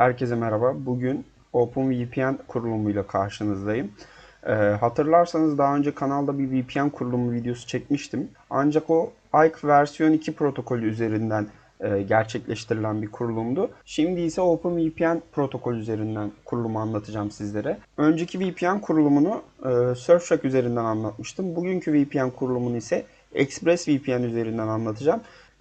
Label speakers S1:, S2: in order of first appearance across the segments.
S1: Herkese merhaba. Bugün OpenVPN kurulumuyla karşınızdayım. Ee, hatırlarsanız daha önce kanalda bir VPN kurulumu videosu çekmiştim. Ancak o IKE versiyon 2 protokolü üzerinden e, gerçekleştirilen bir kurulumdu. Şimdi ise OpenVPN protokol üzerinden kurulumu anlatacağım sizlere. Önceki VPN kurulumunu e, Surfshark üzerinden anlatmıştım. Bugünkü VPN kurulumunu ise ExpressVPN üzerinden anlatacağım.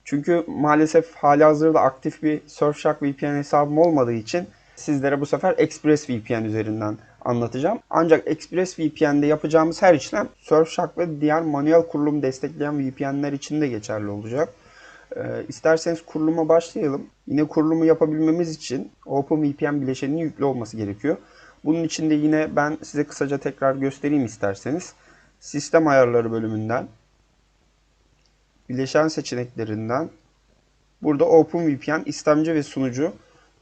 S1: Çünkü maalesef hali hazırda aktif bir Surfshark VPN hesabım olmadığı için sizlere bu sefer ExpressVPN üzerinden anlatacağım. Ancak ExpressVPN'de yapacağımız her işlem Surfshark ve diğer manuel kurulum destekleyen VPN'ler için de geçerli olacak. Ee, isterseniz kuruluma başlayalım. Yine kurulumu yapabilmemiz için OpenVPN bileşeninin yüklü olması gerekiyor. Bunun için de yine ben size kısaca tekrar göstereyim isterseniz. Sistem ayarları bölümünden bileşen seçeneklerinden burada OpenVPN istemci ve sunucu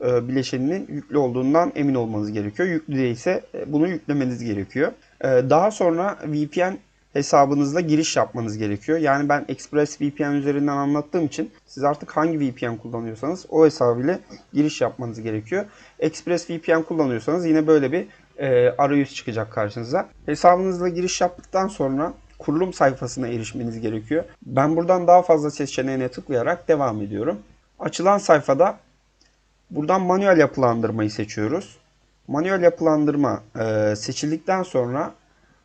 S1: e, bileşeninin yüklü olduğundan emin olmanız gerekiyor. Yüklü değilse e, bunu yüklemeniz gerekiyor. E, daha sonra VPN hesabınızla giriş yapmanız gerekiyor. Yani ben ExpressVPN üzerinden anlattığım için siz artık hangi VPN kullanıyorsanız o hesabıyla giriş yapmanız gerekiyor. ExpressVPN kullanıyorsanız yine böyle bir e, arayüz çıkacak karşınıza. Hesabınızla giriş yaptıktan sonra kurulum sayfasına erişmeniz gerekiyor. Ben buradan daha fazla seçeneğine tıklayarak devam ediyorum. Açılan sayfada buradan manuel yapılandırmayı seçiyoruz. Manuel yapılandırma e, seçildikten sonra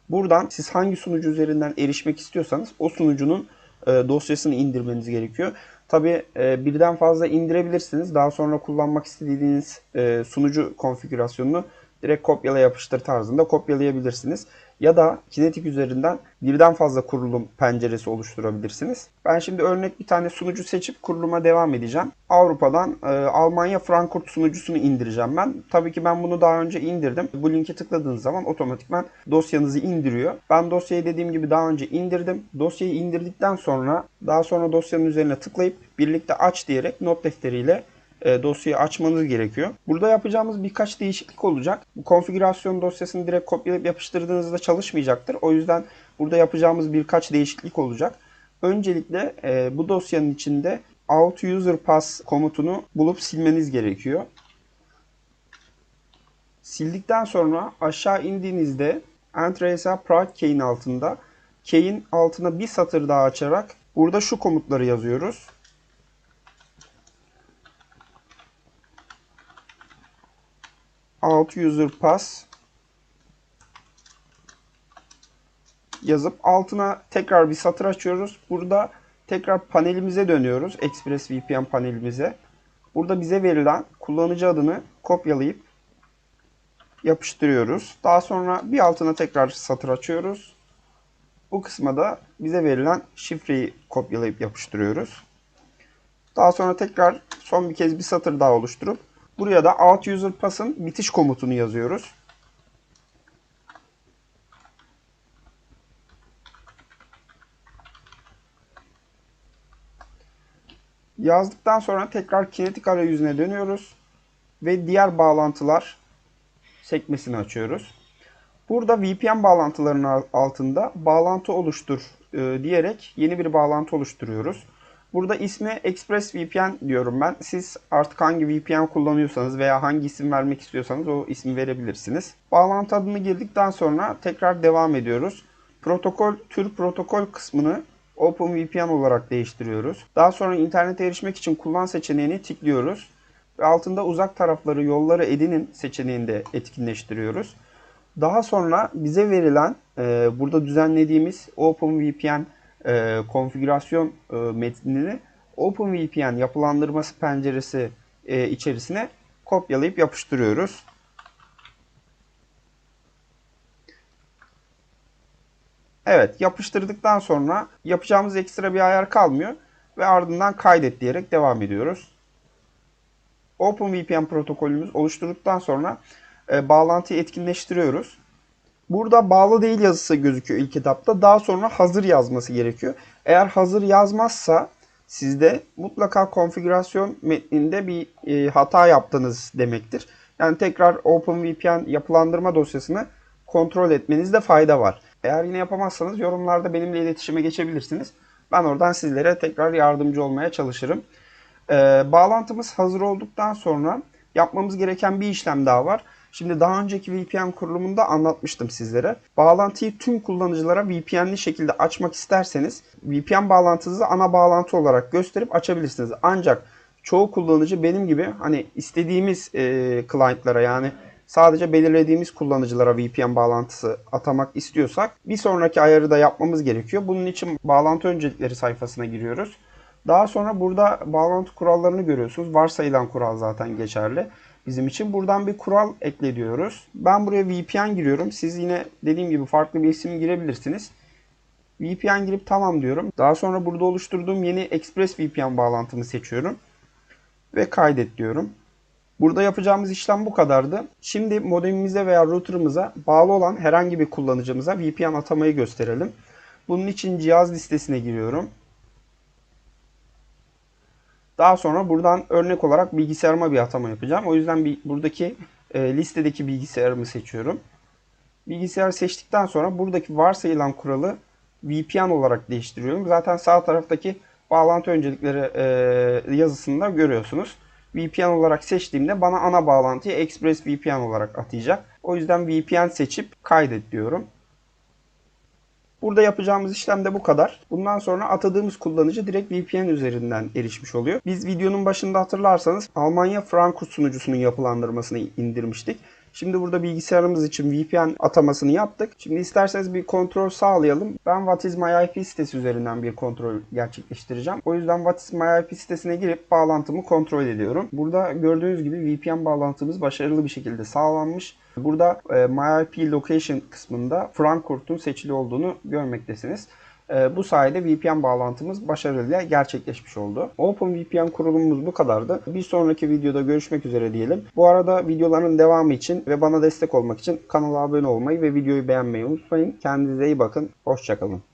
S1: buradan siz hangi sunucu üzerinden erişmek istiyorsanız o sunucunun e, dosyasını indirmeniz gerekiyor. Tabi e, birden fazla indirebilirsiniz. Daha sonra kullanmak istediğiniz sunucu konfigürasyonunu direkt kopyala yapıştır tarzında kopyalayabilirsiniz. Ya da Kinetic üzerinden birden fazla kurulum penceresi oluşturabilirsiniz. Ben şimdi örnek bir tane sunucu seçip kuruluma devam edeceğim. Avrupa'dan e, Almanya Frankfurt sunucusunu indireceğim ben. Tabii ki ben bunu daha önce indirdim. Bu linke tıkladığınız zaman otomatikman dosyanızı indiriyor. Ben dosyayı dediğim gibi daha önce indirdim. Dosyayı indirdikten sonra daha sonra dosyanın üzerine tıklayıp birlikte aç diyerek not defteriyle e, dosyayı açmanız gerekiyor. Burada yapacağımız birkaç değişiklik olacak. Bu konfigürasyon dosyasını direkt kopyalayıp yapıştırdığınızda çalışmayacaktır. O yüzden burada yapacağımız birkaç değişiklik olacak. Öncelikle e, bu dosyanın içinde out user pass komutunu bulup silmeniz gerekiyor. Sildikten sonra aşağı indiğinizde Entresa Private Key'in altında Key'in altına bir satır daha açarak burada şu komutları yazıyoruz. Alt user pass yazıp altına tekrar bir satır açıyoruz. Burada tekrar panelimize dönüyoruz. ExpressVPN panelimize. Burada bize verilen kullanıcı adını kopyalayıp yapıştırıyoruz. Daha sonra bir altına tekrar satır açıyoruz. Bu kısma da bize verilen şifreyi kopyalayıp yapıştırıyoruz. Daha sonra tekrar son bir kez bir satır daha oluşturup Buraya da out user pass'ın bitiş komutunu yazıyoruz. Yazdıktan sonra tekrar kinetik arayüzüne dönüyoruz ve diğer bağlantılar sekmesini açıyoruz. Burada VPN bağlantılarının altında bağlantı oluştur e, diyerek yeni bir bağlantı oluşturuyoruz. Burada ismi ExpressVPN diyorum ben. Siz artık hangi VPN kullanıyorsanız veya hangi isim vermek istiyorsanız o ismi verebilirsiniz. Bağlantı adını girdikten sonra tekrar devam ediyoruz. Protokol, tür protokol kısmını OpenVPN olarak değiştiriyoruz. Daha sonra internete erişmek için kullan seçeneğini tıklıyoruz. Ve altında uzak tarafları yolları edinin seçeneğinde etkinleştiriyoruz. Daha sonra bize verilen e, burada düzenlediğimiz OpenVPN e, konfigürasyon e, metnini OpenVPN yapılandırması penceresi e, içerisine kopyalayıp yapıştırıyoruz. Evet yapıştırdıktan sonra yapacağımız ekstra bir ayar kalmıyor ve ardından kaydet diyerek devam ediyoruz. OpenVPN protokolümüz oluşturduktan sonra e, bağlantıyı etkinleştiriyoruz. Burada bağlı değil yazısı gözüküyor ilk etapta. Daha sonra hazır yazması gerekiyor. Eğer hazır yazmazsa sizde mutlaka konfigürasyon metninde bir e, hata yaptınız demektir. Yani tekrar OpenVPN yapılandırma dosyasını kontrol etmenizde fayda var. Eğer yine yapamazsanız yorumlarda benimle iletişime geçebilirsiniz. Ben oradan sizlere tekrar yardımcı olmaya çalışırım. Ee, bağlantımız hazır olduktan sonra Yapmamız gereken bir işlem daha var. Şimdi daha önceki VPN kurulumunda anlatmıştım sizlere. Bağlantıyı tüm kullanıcılara VPN'li şekilde açmak isterseniz VPN bağlantınızı ana bağlantı olarak gösterip açabilirsiniz. Ancak çoğu kullanıcı benim gibi hani istediğimiz e, client'lara yani sadece belirlediğimiz kullanıcılara VPN bağlantısı atamak istiyorsak bir sonraki ayarı da yapmamız gerekiyor. Bunun için bağlantı öncelikleri sayfasına giriyoruz. Daha sonra burada bağlantı kurallarını görüyorsunuz. Varsayılan kural zaten geçerli bizim için. Buradan bir kural ekle diyoruz. Ben buraya VPN giriyorum. Siz yine dediğim gibi farklı bir isim girebilirsiniz. VPN girip tamam diyorum. Daha sonra burada oluşturduğum yeni Express VPN bağlantımı seçiyorum. Ve kaydet diyorum. Burada yapacağımız işlem bu kadardı. Şimdi modemimize veya router'ımıza bağlı olan herhangi bir kullanıcımıza VPN atamayı gösterelim. Bunun için cihaz listesine giriyorum. Daha sonra buradan örnek olarak bilgisayarıma bir atama yapacağım. O yüzden bir, buradaki e, listedeki bilgisayarımı seçiyorum. Bilgisayar seçtikten sonra buradaki varsayılan kuralı VPN olarak değiştiriyorum. Zaten sağ taraftaki bağlantı öncelikleri e, yazısında görüyorsunuz. VPN olarak seçtiğimde bana ana bağlantıyı Express VPN olarak atayacak. O yüzden VPN seçip kaydet diyorum. Burada yapacağımız işlem de bu kadar. Bundan sonra atadığımız kullanıcı direkt VPN üzerinden erişmiş oluyor. Biz videonun başında hatırlarsanız Almanya Frankfurt sunucusunun yapılandırmasını indirmiştik. Şimdi burada bilgisayarımız için VPN atamasını yaptık. Şimdi isterseniz bir kontrol sağlayalım. Ben What is my IP sitesi üzerinden bir kontrol gerçekleştireceğim. O yüzden What is my IP sitesine girip bağlantımı kontrol ediyorum. Burada gördüğünüz gibi VPN bağlantımız başarılı bir şekilde sağlanmış. Burada e, My IP Location kısmında Frankfurt'un seçili olduğunu görmektesiniz. E, bu sayede VPN bağlantımız başarıyla gerçekleşmiş oldu. OpenVPN kurulumumuz bu kadardı. Bir sonraki videoda görüşmek üzere diyelim. Bu arada videoların devamı için ve bana destek olmak için kanala abone olmayı ve videoyu beğenmeyi unutmayın. Kendinize iyi bakın. Hoşçakalın.